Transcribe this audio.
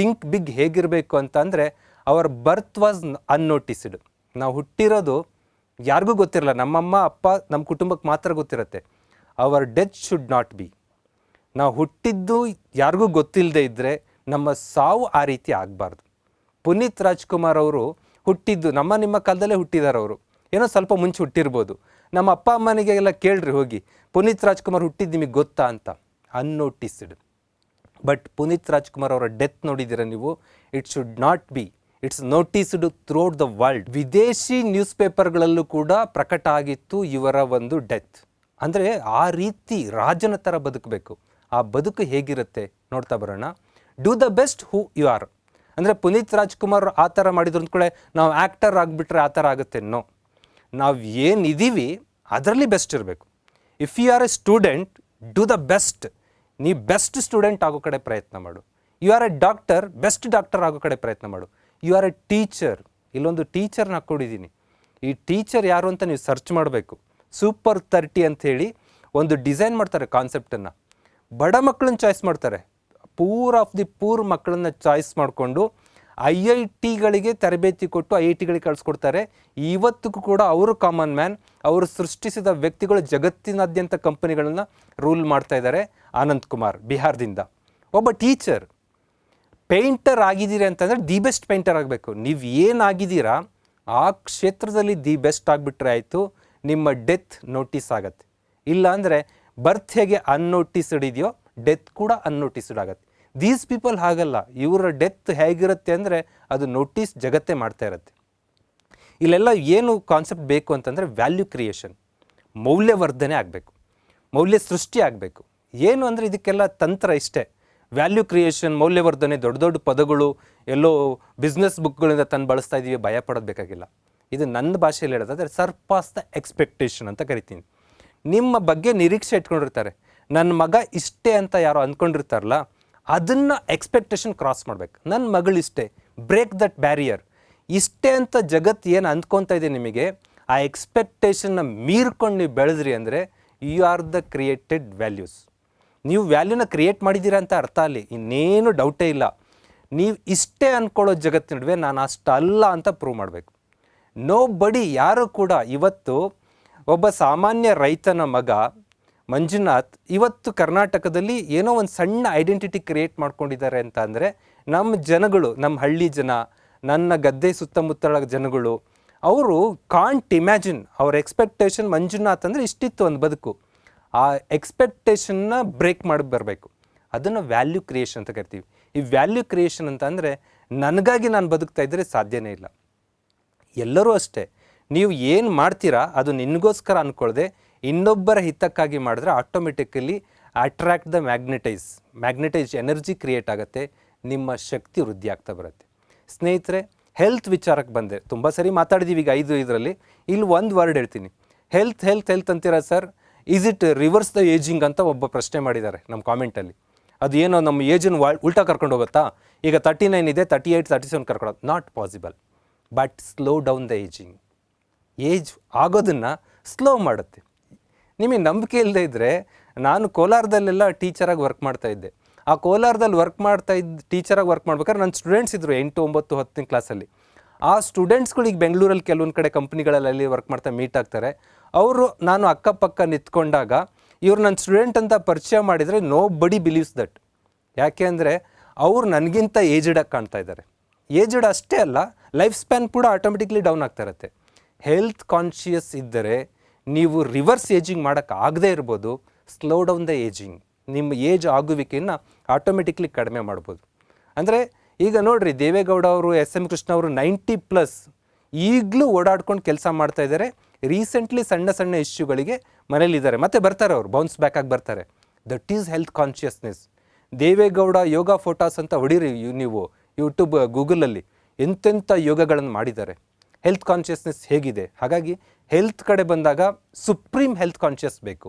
Think big ಹೇಗಿರಬೇಕು ಅಂತಂದರೆ hour birth was ಅನ್ನೋಟಿಸ್ಡ್ ನಾವು ಹುಟ್ಟಿರೋದು ಯಾರಿಗೂ ಗೊತ್ತಿರಲ್ಲ, ನಮ್ಮಮ್ಮ, ಅಪ್ಪ ನಮ್ಮ ಕುಟುಂಬಕ್ಕೆ ಮಾತ್ರ ಗೊತ್ತಿರುತ್ತೆ. Our death should not be ನಾವು ಹುಟ್ಟಿದ್ದು ಯಾರಿಗೂ ಗೊತ್ತಿಲ್ಲದೆ ಇದ್ದರೆ ನಮ್ಮ ಸಾವು ಆ ರೀತಿ ಆಗಬಾರ್ದು. ಪುನೀತ್ ರಾಜ್ಕುಮಾರ್ ಅವರು ಹುಟ್ಟಿದ್ದು, ನಮ್ಮ ನಿಮ್ಮ ಕಾಲದಲ್ಲೇ ಹುಟ್ಟಿದ್ದಾರೆ ಅವರು. ಏನೋ ಸ್ವಲ್ಪ ಮುಂಚೆ ಹುಟ್ಟಿರ್ಬೋದು. ನಮ್ಮ ಅಪ್ಪ, ಅಮ್ಮನಿಗೆಲ್ಲ ಕೇಳ್ರಿ ಹೋಗಿ, ಪುನೀತ್ ರಾಜ್ಕುಮಾರ್ ಹುಟ್ಟಿದ್ದು ನಿಮಗೆ ಗೊತ್ತಾ ಅಂತ? ಅನ್ನೋಟಿಸ್ಡ್ ಬಟ್ ಪುನೀತ್ ರಾಜ್ಕುಮಾರ್ ಅವರ ಡೆತ್ ನೋಡಿದ್ದೀರಾ ನೀವು? It should not be it's noticed throughout the world ವಿದೇಶಿ ನ್ಯೂಸ್ ಪೇಪರ್ಗಳಲ್ಲೂ ಕೂಡ ಪ್ರಕಟ ಆಗಿತ್ತು ಇವರ ಒಂದು ಡೆತ್ ಅಂದರೆ ಆ ರೀತಿ ರಾಜನ ಥರ ಬದುಕಬೇಕು. ಆ ಬದುಕು ಹೇಗಿರುತ್ತೆ? ನೋಡ್ತಾ ಬರೋಣ. Do the best who you are ಅಂದರೆ ಪುನೀತ್ ರಾಜ್ಕುಮಾರ್ ಆ ಥರ ಮಾಡಿದ್ರು ಅಂದ್ಕೊಳ್ಳೆ ನಾವು ಆ್ಯಕ್ಟರ್ ಆಗಿಬಿಟ್ರೆ ಆ ಥರ ಆಗುತ್ತೆ. ನೋ ನಾವು ಏನಿದ್ದೀವಿ ಅದರಲ್ಲಿ ಬೆಸ್ಟ್ ಇರಬೇಕು. If you are a student do the best ನೀ ಬೆಸ್ಟ್ ಸ್ಟೂಡೆಂಟ್ ಆಗೋ ಕಡೆ ಪ್ರಯತ್ನ ಮಾಡು. You are a doctor best doctor ಆಗೋ ಕಡೆ ಪ್ರಯತ್ನ ಮಾಡು. ಯು ಆರ್ ಎ ಟೀಚರ್ ಇಲ್ಲೊಂದು ಟೀಚರ್ನ ಹಾಕ್ಕೊಂಡಿದ್ದೀನಿ ಈ ಟೀಚರ್ ಯಾರು ಅಂತ ನೀವು ಸರ್ಚ್ ಮಾಡಬೇಕು. ಸೂಪರ್ ತರ್ಟಿ ಅಂಥೇಳಿ ಒಂದು ಡಿಸೈನ್ ಮಾಡ್ತಾರೆ ಕಾನ್ಸೆಪ್ಟನ್ನು ಬಡ ಮಕ್ಕಳನ್ನ ಚಾಯ್ಸ್ ಮಾಡ್ತಾರೆ. ಪೂರ್ ಆಫ್ ದಿ ಪೂರ್ ಮಕ್ಕಳನ್ನ ಚಾಯ್ಸ್ ಮಾಡಿಕೊಂಡು ಐ ಐ ಟಿಗಳಿಗೆ ತರಬೇತಿ ಕೊಟ್ಟು ಐ ಐ ಟಿಗಳಿಗೆ ಕಳಿಸ್ಕೊಡ್ತಾರೆ. ಇವತ್ತಿಗೂ ಕೂಡ ಅವರು ಕಾಮನ್ ಮ್ಯಾನ್ ಅವರು ಸೃಷ್ಟಿಸಿದ ವ್ಯಕ್ತಿಗಳು ಜಗತ್ತಿನಾದ್ಯಂತ ಕಂಪನಿಗಳನ್ನು ರೂಲ್ ಮಾಡ್ತಾ ಇದ್ದಾರೆ. ಆನಂದ್ ಕುಮಾರ್, ಬಿಹಾರದಿಂದ. ಒಬ್ಬ ಟೀಚರ್ ಪೇಂಟರ್ ಆಗಿದ್ದೀರಿ ಅಂತಂದರೆ ದಿ ಬೆಸ್ಟ್ ಪೇಂಟರ್ ಆಗಬೇಕು. ನೀವು ಏನಾಗಿದ್ದೀರಾ, ಆ ಕ್ಷೇತ್ರದಲ್ಲಿ ದಿ ಬೆಸ್ಟ್ ಆಗಿಬಿಟ್ರೆ ಆಯಿತು, ನಿಮ್ಮ ಡೆತ್ ನೋಟಿಸ್ ಆಗತ್ತೆ. ಇಲ್ಲ ಅಂದರೆ ಬರ್ತ್ ಹೇಗೆ ಅನ್ನೋಟಿಸ್ಡ್ ಇದೆಯೋ ಡೆತ್ ಕೂಡ ಅನ್ನೋಟಿಸ್ಡ್ ಆಗತ್ತೆ. ದೀಸ್ ಪೀಪಲ್ ಹಾಗಲ್ಲ. ಇವರ ಡೆತ್ ಹೇಗಿರುತ್ತೆ ಅಂದರೆ ಅದು ನೋಟಿಸ್ ಜಗತ್ತೇ ಮಾಡ್ತಾ ಇರುತ್ತೆ. ಇಲ್ಲೆಲ್ಲ ಏನು ಕಾನ್ಸೆಪ್ಟ್ ಬೇಕು ಅಂತಂದರೆ ವ್ಯಾಲ್ಯೂ ಕ್ರಿಯೇಷನ್ ಮೌಲ್ಯವರ್ಧನೆ ಆಗಬೇಕು. ಮೌಲ್ಯ ಸೃಷ್ಟಿ ಆಗಬೇಕು. ಏನು ಅಂದರೆ ಇದಕ್ಕೆಲ್ಲ ತಂತ್ರ ಇಷ್ಟೇ. ವ್ಯಾಲ್ಯೂ ಕ್ರಿಯೇಷನ್ ಮೌಲ್ಯವರ್ಧನೆ, ದೊಡ್ಡ ದೊಡ್ಡ ಪದಗಳು, ಎಲ್ಲೋ ಬಿಸ್ನೆಸ್ ಬುಕ್ಗಳಿಂದ ತಂದು ಬಳಸ್ತಾ ಇದ್ದೀವಿ ಭಯ ಪಡೋದು ಇದು ನನ್ನ ಭಾಷೆಯಲ್ಲಿ ಹೇಳೋದಾದರೆ ಸರ್ಪಾಸ್ ದ ಎಕ್ಸ್ಪೆಕ್ಟೇಷನ್ ಅಂತ ಕರಿತೀನಿ. ನಿಮ್ಮ ಬಗ್ಗೆ ನಿರೀಕ್ಷೆ ಇಟ್ಕೊಂಡಿರ್ತಾರೆ. ನನ್ನ ಮಗ ಇಷ್ಟೇ ಅಂತ ಯಾರೋ ಅಂದ್ಕೊಂಡಿರ್ತಾರಲ್ಲ ಅದನ್ನು ಎಕ್ಸ್ಪೆಕ್ಟೇಷನ್ ಕ್ರಾಸ್ ಮಾಡಬೇಕು. ನನ್ನ ಮಗಳಿಷ್ಟೇ ಬ್ರೇಕ್ ದಟ್ ಬ್ಯಾರಿಯರ್ ಇಷ್ಟೇ ಅಂತ ಜಗತ್ತು ಏನು ಅಂದ್ಕೊತಾ ಇದೆ ನಿಮಗೆ, ಆ ಎಕ್ಸ್ಪೆಕ್ಟೇಷನ್ನ ಮೀರ್ಕೊಂಡು ನೀವು ಬೆಳೆದ್ರಿ ಅಂದರೆ you are the created values ನೀವು ವ್ಯಾಲ್ಯೂನ ಕ್ರಿಯೇಟ್ ಮಾಡಿದ್ದೀರಾ ಅಂತ ಅರ್ಥ ಅಲ್ಲಿ, ಇನ್ನೇನು ಡೌಟೇ ಇಲ್ಲ. ನೀವು ಇಷ್ಟೇ ಅಂದ್ಕೊಳ್ಳೋ ಜಗತ್ತಿನ ನಡುವೆ ನಾನು ಅಷ್ಟು ಅಲ್ಲ ಅಂತ ಪ್ರೂವ್ ಮಾಡಬೇಕು. ನೋ ಬಡಿ ಯಾರು ಕೂಡ ಇವತ್ತು ಒಬ್ಬ ಸಾಮಾನ್ಯ ರೈತನ ಮಗ ಮಂಜುನಾಥ್ ಇವತ್ತು ಕರ್ನಾಟಕದಲ್ಲಿ ಏನೋ ಒಂದು ಸಣ್ಣ ಐಡೆಂಟಿಟಿ ಕ್ರಿಯೇಟ್ ಮಾಡ್ಕೊಂಡಿದ್ದಾರೆ ಅಂತ ಅಂದರೆ ನಮ್ಮ ಜನಗಳು, ನಮ್ಮ ಹಳ್ಳಿ ಜನ, ನನ್ನ ಗದ್ದೆ ಸುತ್ತಮುತ್ತಲ ಜನಗಳು, ಅವರು ಕಾಂಟ್ ಇಮ್ಯಾಜಿನ್ ಅವ್ರ ಎಕ್ಸ್ಪೆಕ್ಟೇಷನ್ ಮಂಜುನಾಥ್ ಅಂದರೆ ಇಷ್ಟಿತ್ತು ಒಂದು ಬದುಕು. ಆ ಎಕ್ಸ್ಪೆಕ್ಟೇಷನ್ನ ಬ್ರೇಕ್ ಮಾಡಿ ಬರಬೇಕು. ಅದನ್ನು ವ್ಯಾಲ್ಯೂ ಕ್ರಿಯೇಷನ್ ಅಂತ ಕರಿತೀವಿ. ಈ ವ್ಯಾಲ್ಯೂ ಕ್ರಿಯೇಷನ್ ಅಂತ ಅಂದರೆ ನನಗಾಗಿ ನಾನು ಬದುಕ್ತಾ ಇದ್ದರೆ ಸಾಧ್ಯನೇ ಇಲ್ಲ. ಎಲ್ಲರೂ ಅಷ್ಟೇ. ನೀವು ಏನು ಮಾಡ್ತೀರಾ ಅದು ನಿನಗೋಸ್ಕರ ಅಂದ್ಕೊಳ್ದೆ ಇನ್ನೊಬ್ಬರ ಹಿತಕ್ಕಾಗಿ ಮಾಡಿದ್ರೆ automatically attract the magnetise magnetise energy create ಆಗುತ್ತೆ, ನಿಮ್ಮ ಶಕ್ತಿ ವೃದ್ಧಿ ಆಗ್ತಾ ಬರುತ್ತೆ. ಸ್ನೇಹಿತರೆ ಹೆಲ್ತ್ ವಿಚಾರಕ್ಕೆ ಬಂದೆ. ತುಂಬ ಸರಿ ಮಾತಾಡಿದ್ದೀವಿ ಈಗ ಐದು ಇದರಲ್ಲಿ ಇಲ್ಲಿ ಒಂದು ವರ್ಡ್ ಹೇಳ್ತೀನಿ. ಹೆಲ್ತ್ ಹೆಲ್ತ್ ಹೆಲ್ತ್ ಅಂತೀರಾ sir is it reverse the ageing ಅಂತ ಒಬ್ಬ ಪ್ರಶ್ನೆ ಮಾಡಿದ್ದಾರೆ ನಮ್ಮ ಕಾಮೆಂಟಲ್ಲಿ ಅದು ಏನೋ ನಮ್ಮ ಏಜನ್ನು ವಾ ಉಲ್ಟಾ ಕರ್ಕೊಂಡು ಹೋಗುತ್ತಾ? ಈಗ ತರ್ಟಿ ನೈನ್ ಇದೆ thirty eight thirty seven ಕರ್ಕೊಳ್ಳೋದು. Not possible but slow down the ageing age ಆಗೋದನ್ನು ಸ್ಲೋ ಮಾಡುತ್ತೆ. ನಿಮಗೆ ನಂಬಿಕೆ ಇಲ್ಲದೆ ಇದ್ದರೆ ನಾನು ಕೋಲಾರದಲ್ಲೆಲ್ಲ ಟೀಚರಾಗಿ ವರ್ಕ್ ಮಾಡ್ತಾ ಇದ್ದೆ. ಆ ಕೋಲಾರದಲ್ಲಿ ವರ್ಕ್ ಮಾಡ್ತಾ ಇದ್ದ ಟೀಚರಾಗಿ ವರ್ಕ್ ಮಾಡ್ಬೇಕಾದ್ರೆ ನನ್ನ ಸ್ಟೂಡೆಂಟ್ಸ್ ಇದ್ದರು ಎಂಟು, ಒಂಬತ್ತು, ಹತ್ತನೇ ಕ್ಲಾಸಲ್ಲಿ ಆ ಸ್ಟೂಡೆಂಟ್ಸ್ಗಳಿಗೆ ಬೆಂಗಳೂರಲ್ಲಿ ಕೆಲವೊಂದು ಕಡೆ ಕಂಪ್ನಿಗಳಲ್ಲಿ ವರ್ಕ್ ಮಾಡ್ತಾ ಮೀಟ್ ಆಗ್ತಾರೆ. ಅವರು, ನಾನು ಅಕ್ಕಪಕ್ಕ ನಿಂತ್ಕೊಂಡಾಗ ಇವ್ರು ನನ್ನ ಸ್ಟೂಡೆಂಟ್ ಅಂತ ಪರಿಚಯ ಮಾಡಿದರೆ ನೋ ಬಡಿ ಬಿಲೀವ್ಸ್ ದಟ್ ಯಾಕೆ ಅಂದರೆ ಅವ್ರು ನನಗಿಂತ ಏಜಡಾಗಿ ಕಾಣ್ತಾ ಇದ್ದಾರೆ. ಏಜಡ್ ಅಷ್ಟೇ ಅಲ್ಲ ಲೈಫ್ ಸ್ಪ್ಯಾನ್ ಕೂಡ ಆಟೋಮೆಟಿಕ್ಲಿ ಡೌನ್ ಆಗ್ತಾ ಇರುತ್ತೆ. ಹೆಲ್ತ್ ಕಾನ್ಷಿಯಸ್ ಇದ್ದರೆ ನೀವು ರಿವರ್ಸ್ ಏಜಿಂಗ್ ಮಾಡೋಕ್ಕೆ ಆಗದೇ ಇರ್ಬೋದು ಸ್ಲೋ ಡೌನ್ ದ ಏಜಿಂಗ್ ನಿಮ್ಮ ಏಜ್ ಆಗುವಿಕೆಯನ್ನು ಆಟೋಮೆಟಿಕ್ಲಿ ಕಡಿಮೆ ಮಾಡ್ಬೋದು. ಅಂದರೆ ಈಗ ನೋಡಿರಿ, ದೇವೇಗೌಡ ಅವರು, ಎಸ್ ಎಂ ಕೃಷ್ಣ ಅವರು ನೈಂಟಿ ಪ್ಲಸ್ ಈಗಲೂ ಓಡಾಡ್ಕೊಂಡು ಕೆಲಸ ಮಾಡ್ತಾ ಇದ್ದಾರೆ. ರೀಸೆಂಟ್ಲಿ ಸಣ್ಣ ಸಣ್ಣ ಇಶ್ಯೂಗಳಿಗೆ ಮನೇಲಿದ್ದಾರೆ ಮತ್ತೆ ಬರ್ತಾರೆ ಅವರು ಬೌನ್ಸ್ ಬ್ಯಾಕ್ ಆಗಿ ಬರ್ತಾರೆ. That is health consciousness Devegowda yoga photos ಅಂತ ಹೊಡೀರಿ ನೀವು ಯೂಟ್ಯೂಬ್ ಗೂಗಲಲ್ಲಿ ಎಂತೆಂಥ ಯೋಗಗಳನ್ನು ಮಾಡಿದ್ದಾರೆ. ಹೆಲ್ತ್ ಕಾನ್ಷಿಯಸ್ನೆಸ್ ಹೇಗಿದೆ? ಹಾಗಾಗಿ ಹೆಲ್ತ್ ಕಡೆ ಬಂದಾಗ ಸುಪ್ರೀಂ ಹೆಲ್ತ್ ಕಾನ್ಷಿಯಸ್ ಬೇಕು.